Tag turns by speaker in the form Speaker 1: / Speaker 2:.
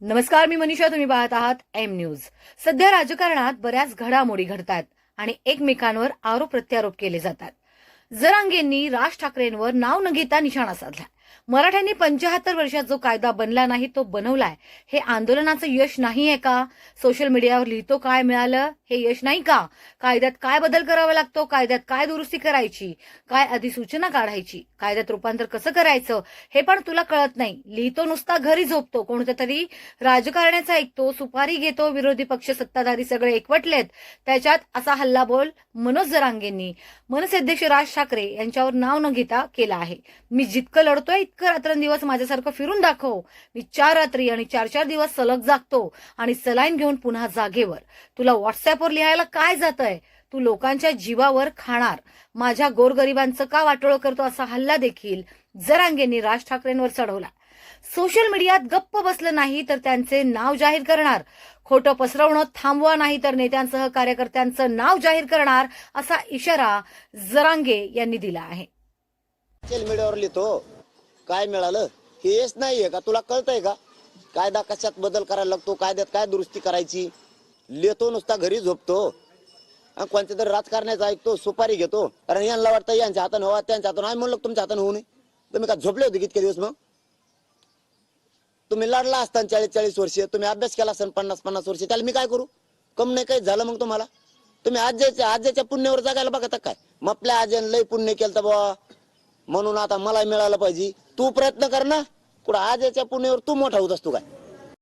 Speaker 1: नमस्कार मी मनीषा तुम्ही पाहत आहात एम न्यूज सध्या राजकारणात बऱ्याच घडामोडी घडतात आणि एकमेकांवर आरोप प्रत्यारोप केले जातात. जरांगेंनी राज ठाकरेंवर नाव न घेता निशाणा साधला. मराठ्यांनी पंचाहत्तर वर्षात जो कायदा बनला नाही तो बनवलाय. हे आंदोलनाचं यश नाही आहे का? सोशल मीडियावर लिहितो काय मिळालं? हे यश नाही का? कायद्यात काय बदल करावा लागतो? कायद्यात काय दुरुस्ती करायची? काय अधिसूचना काढायची? कायद्यात रूपांतर कसं करायचं? हे पण तुला कळत नाही. लिहितो नुसता घरी झोपतो. कोणत्या तरी राजकारण्याचा ऐकतो सुपारी घेतो विरोधी पक्ष सत्ताधारी सगळे एकवटलेत. त्याच्यात असा हल्लाबोल मनोज जरांगेंनी मनसे अध्यक्ष राज ठाकरे यांच्यावर नाव न घेता केला आहे. मी जितकं लढतोय इतकं रात्रंदिवस माझ्यासारखं फिरून दाखव. मी चार रात्री आणि चार चार दिवस सलग जागतो आणि सलाईन घेऊन पुन्हा जागेवर. तुला व्हॉट्सअपवर लिहायला काय जातंय? तू लोकांच्या जीवावर खाणार. माझ्या गोरगरिबांचं का वाटोळं करतो असा हल्ला देखील जरांगेंनी राज ठाकरेंवर चढवला. सोशल मीडियात गप्प बसलं नाही तर त्यांचे नाव जाहीर करणार. खोटं पसरवणं थांबवा नाही तर नेत्यांसह कार्यकर्त्यांचं नाव जाहीर करणार असा इशारा जरांगे यांनी दिला आहे.
Speaker 2: सोशल मीडियावर लिहितो. काय मिळालं? हेच नाहीये का? तुला कळतंय का? कायदा कशात बदल करायला लागतो? कायद्यात काय दुरुस्ती करायची? लेतो नुसता घरी झोपतो. आणि कोणत्या तरी राजकारण्याचं ऐकतो सुपारी घेतो. कारण यांना वाटतं यांच्या हाताने हवा त्यांच्या हाताने आम्ही म्हणलं तुमच्या हाताने होऊ नये. तुम्ही का झोपले होते कितके दिवस मग? तुम्ही लढला असताना चाळीस चाळीस वर्ष. तुम्ही अभ्यास केला असताना पन्नास पन्नास वर्ष. त्याला मी काय करू? कम नाही काही झालं मग तुम्हाला? तुम्ही आज्याच्या आज्याच्या पुण्यावर जगायला बघता काय? मग आपल्या आज्याने लय पुण्य केलं बाबा म्हणून आता मला मिळालं पाहिजे. तू प्रयत्न कर ना. कुठं आज्याच्या पुण्यावर तू मोठा होत असतो काय?